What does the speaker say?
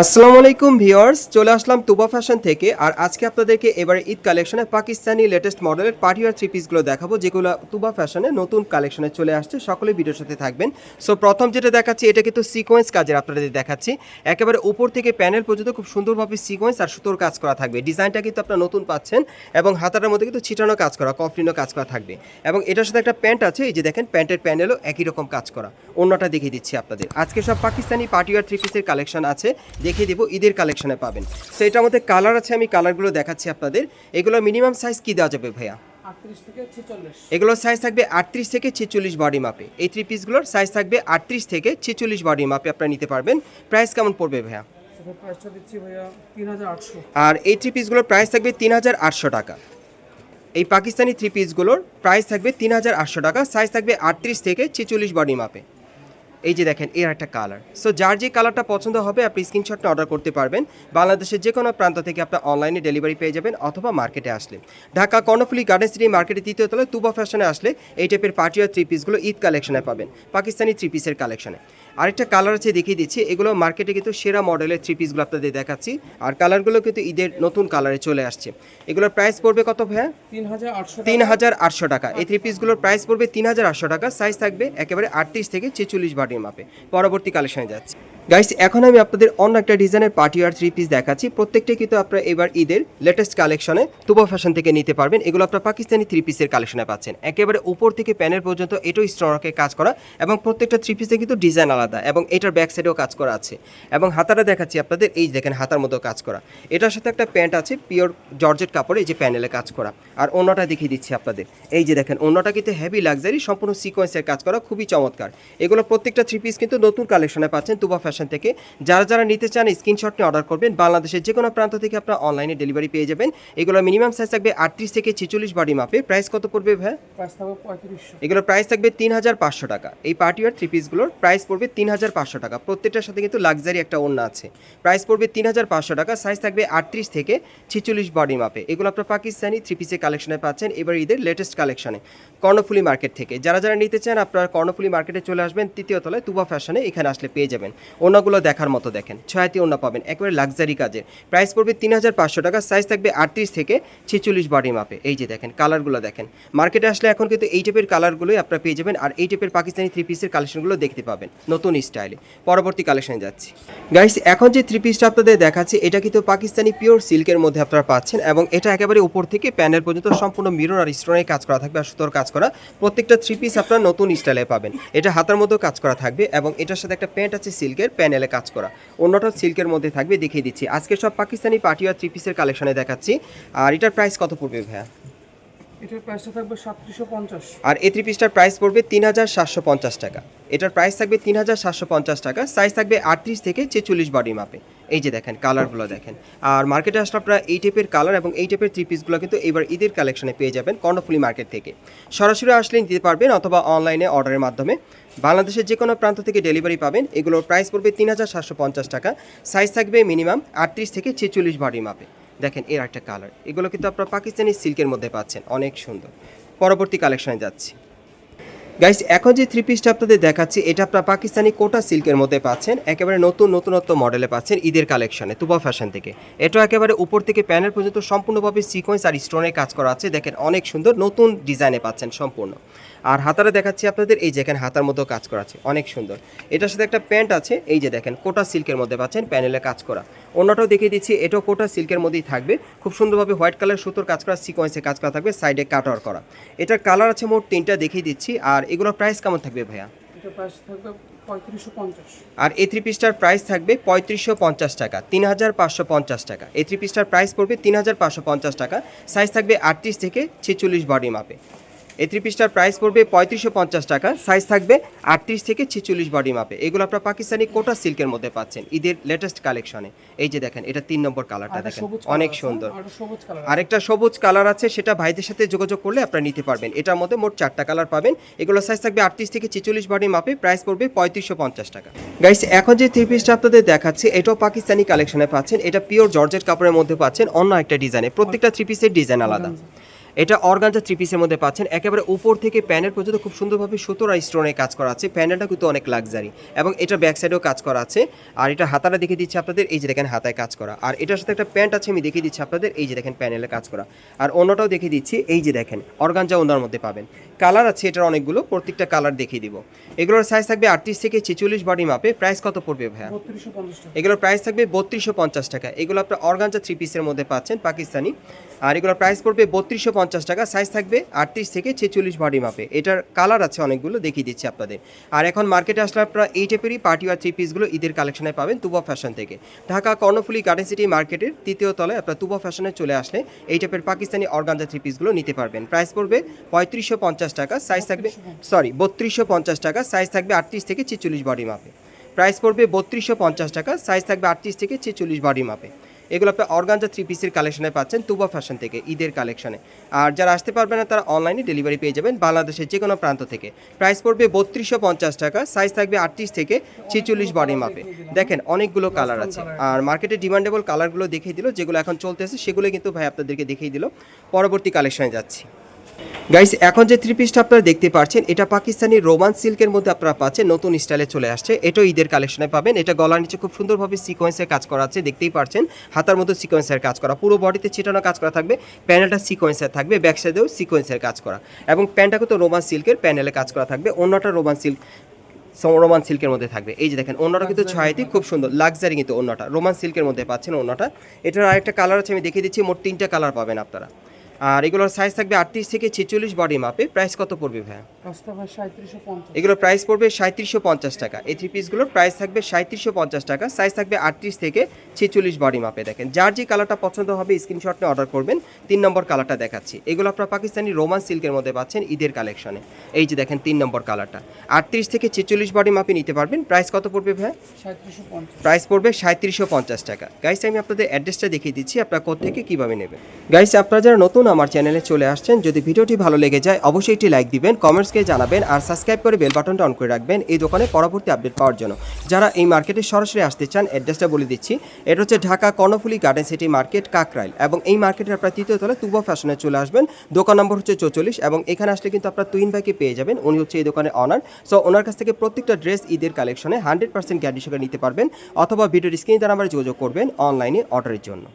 আসসালামু আলাইকুম ভিউয়ার্স, চলে আসলাম তুবা ফ্যাশন থেকে, আর আজকে আপনাদেরকে এবারে ঈদ কালেকশনে পাকিস্তানি লেটেস্ট মডেলের পার্টিওয়ার থ্রি পিসগুলো দেখাবো, যেগুলো তুবা ফ্যাশনে নতুন কালেকশনে চলে আসছে, সকলে ভিডিওর সাথে থাকবেন। সো প্রথম যেটা দেখাচ্ছি, এটা কিন্তু সিকোয়েন্স কাজের আপনাদের দেখাচ্ছি। একেবারে উপর থেকে প্যানেল পর্যন্ত খুব সুন্দরভাবে সিকোয়েন্স আর সুতোর কাজ করা থাকবে। ডিজাইনটা কিন্তু আপনারা নতুন পাচ্ছেন, এবং হাতাটার মধ্যে কিন্তু ছিটানো কাজ করা কফলিনও কাজ করা থাকবে। এবং এটার সাথে একটা প্যান্ট আছে, এই যে দেখেন প্যান্টের প্যানেলও একই রকম কাজ করা। অন্যটা দেখিয়ে দিচ্ছি আপনাদের। আজকে সব পাকিস্তানি পার্টিওয়ার থ্রি পিসের কালেকশন আছে। দেখিয়ে দেবো ঈদের কালেকশনে পাবেন। সো এটার মধ্যে কালার আছে আমি কালারগুলো দেখাচ্ছি আপনাদের। এগুলো মিনিমাম সাইজ কী দেওয়া যাবে ভাইয়া? এগুলোর সাইজ থাকবে আটত্রিশ থেকে ছেচল্লিশ বডি মাপে এই থ্রি পিসগুলোর সাইজ থাকবে আটত্রিশ থেকে ছেচল্লিশ বডি মাপে আপনারা নিতে পারবেন। প্রাইস কেমন পড়বে ভাইয়া? আর এই থ্রি পিসগুলোর প্রাইস থাকবে তিন হাজার আটশো টাকা। এই পাকিস্তানি থ্রি পিসগুলোর প্রাইস থাকবে তিন হাজার আটশো টাকা। সাইজ থাকবে আটত্রিশ থেকে ছেচল্লিশ বডি মাপে এই যে দেখেন এর একটা কালার সো যার যে কালারটা পছন্দ হবে আপনি স্ক্রিনশটটা অর্ডার করতে পারবেন। বাংলাদেশের যে কোনো প্রান্ত থেকে আপনার অনলাইনে ডেলিভারি পেয়ে যাবেন অথবা মার্কেটে আসলে। ঢাকা কর্ণফুলি গার্ডেন সিটি মার্কেটে তৃতীয় তলায় তুবা ফ্যাশনে আসলে এই টাইপের পার্টিয়ার থ্রি পিসগুলো ঈদ কালেকশনে পাবেন পাকিস্তানি থ্রি পিসের কালেকশনে আরেকটা কালার আছে দেখিয়ে দিচ্ছি এগুলো মার্কেটে কিন্তু সেরা মডেলের থ্রি পিসগুলো আপনাদের দেখাচ্ছি। আর কালারগুলো কিন্তু ঈদের নতুন কালারে চলে আসছে। এগুলোর প্রাইস পড়বে কত ভাইয়া? তিন হাজার আটশো তিন হাজার আটশো টাকা। এই থ্রি পিসগুলোর প্রাইস পড়বে তিন হাজার আটশো টাকা। সাইজ থাকবে একেবারে আটত্রিশ থেকে ছেচল্লিশ মাপে। পরবর্তী কালেকশনে যাচ্ছে। গাইস এখন আমি আপনাদের অন্য একটা ডিজাইনের পার্টি আর থ্রি পিস দেখাচ্ছি। প্রত্যেকটাই কিন্তু আপনারা এবার ঈদের লেটেস্ট কালেকশনে তুবা ফ্যাশন থেকে নিতে পারবেন। এগুলো আপনার পাকিস্তানি থ্রি পিসের কালেকশনে পাচ্ছেন। একেবারে উপর থেকে প্যানেল পর্যন্ত এটাও স্ট্রকে কাজ করা এবং প্রত্যেকটা থ্রি পিসে কিন্তু ডিজাইন আলাদা এবং এটার ব্যাক সাইডেও কাজ করা আছে। এবং হাতাটা দেখাচ্ছি আপনাদের, এই দেখেন হাতার মতো কাজ করা। এটার সাথে একটা প্যান্ট আছে পিওর জর্জেট কাপড়ে এই যে প্যানেলে কাজ করা। আর অন্যটা দেখিয়ে দিচ্ছি আপনাদের। এই যে দেখেন, অন্যটা কিন্তু হেভি লাক্সারি সম্পূর্ণ সিকোয়েন্সের কাজ করা, খুবই চমৎকার। এগুলো প্রত্যেকটা থ্রি পিস কিন্তু নতুন কালেকশনে পাচ্ছেন তুবা ফ্যাশন থেকে। যারা যারা নিতে চান স্ক্রিনশট নিয়ে অর্ডার করবেন। বাংলাদেশের যে কোনো প্রান্ত থেকে আপনার অনলাইনে ডেলিভারি পেয়ে যাবেন। এগুলো মিনিমাম সাইজ থাকবে আটত্রিশ থেকে ছেচল্লিশ বাড়ি মাপে প্রাইস কত পড়বে ভাই এগুলোর প্রাইস থাকবে তিন হাজার পাঁচশো টাকা। এই পার্টিওয়ার থ্রি পিসগুলোর প্রাইস পড়বে তিন হাজার পাঁচশো টাকা। প্রত্যেকটার সাথে কিন্তু লাক্সারি একটা ওড়না আছে। প্রাইস পড়বে তিন হাজার পাঁচশো টাকা। সাইজ থাকবে আটত্রিশ থেকে ছেচল্লিশ বডি মাপে। এগুলো আপনার পাকিস্তানি থ্রি পিসের কালেকশনে পাচ্ছেন। এবার ঈদের লেটেস্ট কালেকশনে কর্ণফুলি মার্কেট থেকে। যারা যারা নিতে চান আপনারা কর্ণফুলি মার্কেটে চলে আসবেন। তৃতীয় তলায় তুবা ফ্যাশনে এখানে আসলে পেয়ে যাবেন। ওনাগুলো দেখার মতো দেখেন। ছয়াতি ওনা পাবেন, একেবারে লাক্সারি কাজের। প্রাইস পড়বে তিন হাজার পাঁচশো টাকা সাইজ থাকবে আটত্রিশ থেকে ছেচল্লিশ বডি মাপে এই যে দেখেন কালারগুলো দেখেন। মার্কেটে আসলে এখন কিন্তু এই টাইপের কালারগুলোই আপনারা পেয়ে যাবেন, আর এই টাইপের পাকিস্তানি থ্রি পিসের কালেকশনগুলো দেখতে পাবেন, নতুন স্টাইলে পরবর্তী কালেকশনে যাচ্ছি। গাইস এখন যে থ্রি পিসটা আপনাদের দেখাচ্ছি, এটা কিন্তু পাকিস্তানি পিওর সিল্কের মধ্যে আপনারা পাচ্ছেন, এবং এটা একেবারে উপর থেকে প্যানেল পর্যন্ত সম্পূর্ণ মিরর আর স্টোনের কাজ করা থাকবে, আর সুতোর কাজ করা। প্রত্যেকটা থ্রি পিস আপনারা নতুন স্টাইলে পাবেন। এটা হাতার মধ্যেও কাজ করা থাকবে, এবং এটার সাথে একটা প্যান্ট আছে সিল্কের প্যানেলে কাজ করা। অন্যটা সিল্কের মধ্যে থাকবে দেখিয়ে দিচ্ছি। আজকে সব পাকিস্তানি পার্টি আর থ্রি পিসের কালেকশনে দেখাচ্ছি। আর এটার প্রাইস কত পড়বে ভাইয়া? এটার প্রাইসটা থাকবে সাতত্রিশশো পঞ্চাশ। আর এই থ্রি পিসটার প্রাইস পড়বে তিন হাজার সাতশো পঞ্চাশ টাকা। এটার প্রাইস থাকবে তিন হাজার সাতশো পঞ্চাশ টাকা। সাইজ থাকবে আটত্রিশ থেকে ছেচল্লিশ বডি মাপে এই যে দেখেন কালারগুলো দেখেন। আর মার্কেটে আসলে আপনারা এই টাইপের কালার এবং এই টাইপের থ্রি পিসগুলো কিন্তু এবার ঈদের কালেকশনে পেয়ে যাবেন কর্ণফুলি মার্কেট থেকে। সরাসরি আসলে নিতে পারবেন অথবা অনলাইনে অর্ডারের মাধ্যমে। বাংলাদেশের যে কোনো প্রান্ত থেকে ডেলিভারি পাবেন। এগুলোর প্রাইস পড়বে তিন হাজার সাতশো পঞ্চাশ টাকা। সাইজ থাকবে মিনিমাম আটত্রিশ থেকে ছেচল্লিশ বডি মাপে দেখেন, এর একটা কালার এগুলো কিন্তু আপনারা পাকিস্তানি সিল্কের মধ্যে পাচ্ছেন। অনেক সুন্দর। পরবর্তী কালেকশনে যাচ্ছি। গাইস এখন যে থ্রি পিসটা আপনাদের দেখাচ্ছি, এটা আপনারা পাকিস্তানি কোটা সিল্কের মধ্যে পাচ্ছেন। একেবারে নতুন, নতুনত্ব মডেলে পাচ্ছেন ঈদের কালেকশনে তুবা ফ্যাশন থেকে। এটা একেবারে উপর থেকে প্যানেল পর্যন্ত সম্পূর্ণভাবে সিকোয়েন্স আর স্টোনের কাজ করা আছে। দেখেন, অনেক সুন্দর, নতুন ডিজাইনে পাচ্ছেন সম্পূর্ণ। আর হাতারে দেখাচ্ছি আপনাদের এই যে এখানে হাতার মতো কাজ করা আছে অনেক সুন্দর। এটার সাথে একটা প্যান্ট আছে এই যে দেখেন কোটা সিল্কের মধ্যে পাচ্ছেন প্যানেলে কাজ করা। অন্যটাও দেখিয়ে দিচ্ছি এটাও কোটা সিল্কের মধ্যেই থাকবে। খুব সুন্দরভাবে হোয়াইট কালার সুতোর কাজ করা সিকোয়েন্সে কাজ করা থাকবে সাইডে কাটার করা। এটার কালার আছে মোট তিনটা দেখিয়ে দিচ্ছি আর এগুলোর প্রাইস কেমন থাকবে ভাইয়া? প্রাইস থাকবে আর এই থ্রি পিসটার প্রাইস থাকবে পঁয়ত্রিশশো পঞ্চাশ টাকা তিন হাজার পাঁচশো পঞ্চাশ টাকা। এই থ্রি পিসটার প্রাইস পড়বে তিন হাজার পাঁচশো পঞ্চাশ টাকা সাইজ থাকবে আটত্রিশ থেকে ছেচল্লিশ বডি মাপে। এই থ্রি পিসটার প্রাইস পড়বে পঁয়ত্রিশশো পঞ্চাশ টাকা সাইজ থাকবে আটত্রিশ থেকে ছেচল্লিশ বডি মাপে এগুলো আপনার পাকিস্তানি কোটা সিল্কের মধ্যে পাচ্ছেন ঈদের লেটেস্ট কালেকশনে এই যে দেখেন এটা তিন নম্বর কালারটা দেখেন অনেক সুন্দর। আরেকটা সবুজ কালার আছে সেটা ভাইদের সাথে যোগাযোগ করলে আপনারা নিতে পারবেন। এটার মধ্যে মোট চারটা কালার পাবেন। এগুলো সাইজ থাকবে আটত্রিশ থেকে ছেচল্লিশ বডি মাপে প্রাইস পড়বে পঁয়ত্রিশশো পঞ্চাশ টাকা। গাইস এখন যে থ্রি পিসটা আপনাদের দেখাচ্ছি এটাও পাকিস্তানি কালেকশনে পাচ্ছেন। এটা পিওর জর্জেট কাপড়ের মধ্যে পাচ্ছেন অন্য একটা ডিজাইনে প্রত্যেকটা থ্রি পিসের ডিজাইন আলাদা। এটা অর্গানজা থ্রি পিসের মধ্যে পাচ্ছেন। একেবারে উপর থেকে প্যানেল পর্যন্ত খুব সুন্দরভাবে সুতোর আর স্টোনের কাজ করা আছে। প্যানেলটা কিন্তু অনেক লাক্সারি এবং এটা ব্যাক সাইডেও কাজ করা আছে। আর এটা হাতাটা দেখিয়ে দিচ্ছি আপনাদের এই যে দেখেন হাতায় কাজ করা। আর এটার সাথে একটা প্যান্ট আছে আমি দেখিয়ে দিচ্ছি আপনাদের এই যে দেখেন প্যানেলে কাজ করা। আর অন্যটাও দেখিয়ে দিচ্ছি এই যে দেখেন অর্গানজা ওনার মধ্যে পাবেন। কালার আছে এটার অনেকগুলো প্রত্যেকটা কালার দেখিয়ে দিব। এগুলোর সাইজ থাকবে আটত্রিশ থেকে ছেচল্লিশ বডি মাপে প্রাইস কত পড়বে ভাইয়া? এগুলোর প্রাইস থাকবে বত্রিশশো পঞ্চাশ টাকা। এগুলো আপনার অর্গানজা থ্রি পিসের মধ্যে পাচ্ছেন পাকিস্তানি। আর এগুলোর প্রাইস পড়বে বত্রিশশো পঞ্চাশ টাকা সাইজ থাকবে আটত্রিশ থেকে ছেচল্লিশ বডি মাপে এটার কালার আছে অনেকগুলো দেখিয়ে দিচ্ছি আপনাদের। আর এখন মার্কেটে আসলে আপনারা এই টাইপেরই পার্টি আর থ্রি পিসগুলো ঈদের কালেকশনে পাবেন তুবা ফ্যাশন থেকে। ঢাকা কর্ণফুলি গার্ডেন সিটি মার্কেটের তৃতীয় তলায় আপনার তুবা ফ্যাশনে চলে আসলে এই টাইপের পাকিস্তানি অর্গানজা থ্রি পিসগুলো নিতে পারবেন। প্রাইস পড়বে পঁয়ত্রিশশো পঞ্চাশ টাকা সাইজ থাকবে সরি বত্রিশশো পঞ্চাশ টাকা সাইজ থাকবে আটত্রিশ থেকে ছেচল্লিশ বডি মাপে প্রাইস পড়বে বত্রিশশো পঞ্চাশ টাকা সাইজ থাকবে আটত্রিশ থেকে ছেচল্লিশ বডি মাপে এগুলো আপনি অর্গানজা থ্রি পিসের কালেকশনে পাচ্ছেন, তুবা ফ্যাশন থেকে, ঈদের কালেকশনে আর যারা আসতে পারবে না, তারা অনলাইনে ডেলিভারি পেয়ে যাবেন বাংলাদেশের যে কোনো প্রান্ত থেকে। প্রাইস পড়বে বত্রিশশো পঞ্চাশ টাকা সাইজ থাকবে আটত্রিশ থেকে ছেচল্লিশ বডি মাপে দেখেন, অনেকগুলো কালার আছে। আর মার্কেটে ডিমান্ডেবল কালারগুলো দেখিয়ে দিল, যেগুলো এখন চলতেছে সেগুলো কিন্তু ভাই আপনাদেরকে দেখিয়ে দিল। পরবর্তী কালেকশনে যাচ্ছি। গাইস এখন যে থ্রি পিসটা আপনারা দেখতে পাচ্ছেন এটা পাকিস্তানি রোমান সিল্কের মধ্যে আপনারা পাচ্ছেন নতুন স্টাইলে চলে আসছে। এটাও ঈদের কালেকশনে পাবেন। এটা গলার নিচে খুব সুন্দরভাবে সিকোয়েন্সের কাজ করা আছে দেখতেই পাচ্ছেন। হাতার মধ্যে সিকোয়েন্সের কাজ করা পুরো বডিতে ছিটানো কাজ করা থাকবে। প্যানেলটা সিকোয়েন্সের থাকবে ব্যাক সাইডেও সিকোয়েন্সের কাজ করা। এবং প্যান্টটা কিন্তু রোমান সিল্কের প্যানেলে কাজ করা থাকবে অন্যটা রোমান সিল্ক রোমান সিল্কের মধ্যে থাকবে। এই যে দেখেন অন্যটা কিন্তু ছয়টি খুব সুন্দর লাক্সারি কিন্তু অন্যটা রোমান সিল্কের মধ্যে পাচ্ছেন অন্যটা। এটার আরেকটা কালার আছে আমি দেখিয়ে দিচ্ছি মোট তিনটা কালার পাবেন আপনারা। আর এগুলোর সাইজ থাকবে আটত্রিশ থেকে ছেচল্লিশ বডি মাপে প্রাইস কত পড়বে ভাই এগুলোর প্রাইস পড়বে সাঁত্রিশশো পঞ্চাশ টাকা। এই থ্রি পিসগুলোর প্রাইস থাকবে সাঁত্রিশশো পঞ্চাশ টাকা সাইজ থাকবে আটত্রিশ থেকে ছেচল্লিশ বডি মাপে দেখেন। যার যে কালারটা পছন্দ হবে স্ক্রিনশট নিয়ে অর্ডার করবেন তিন নম্বর কালারটা দেখাচ্ছি। এগুলো আপনার পাকিস্তানি রোমান সিল্কের মধ্যে পাচ্ছেন ঈদের কালেকশনে এই যে দেখেন তিন নম্বর কালারটা আটত্রিশ থেকে ছেচল্লিশ বডি মাপে নিতে পারবেন। প্রাইস কত পড়বে সাঁত্রিশশো প্রাইস পড়বে সাঁত্রিশশো পঞ্চাশ টাকা। গাইস আমি আপনাদের অ্যাড্রেসটা দেখিয়ে দিচ্ছি আপনারা থেকে কীভাবে নেবেন। গাইস আপনারা যারা নতুন আমার চ্যানেলে চলে আসছেন। যদি ভিডিওটি ভালো লেগে যায়, অবশ্যই একটি লাইক দিবেন কমেন্টসকে জানাবেন, আর সাবস্ক্রাইব করে বেল বাটনটা অন করে রাখবেন এই দোকানে পরবর্তী আপডেট পাওয়ার জন্য। যারা এই মার্কেটে সরাসরি আসতে চান অ্যাড্রেসটা বলে দিচ্ছি। এটা হচ্ছে Dhaka Karnaphuli garden city market Kakrail. এবং এই মার্কেটের আপনার তৃতীয় তলায় তুবা ফ্যাশনে চলে আসবেন। দোকান নম্বর হচ্ছে চৌচল্লিশ এবং এখানে আসলে কিন্তু আপনার তুইন ভাইকে পেয়ে যাবেন। উনি হচ্ছে এই দোকানে অনার সো ওনার কাছ থেকে প্রত্যেকটা ড্রেস ঈদের কালেকশনে হান্ড্রেড পার্সেন্ট গ্যারান্টি সহকারে নিতে পারবেন। অথবা ভিডিওর স্ক্রিনে তার নাম্বারে যোগাযোগ করবেন অনলাইনে অর্ডারের জন্য।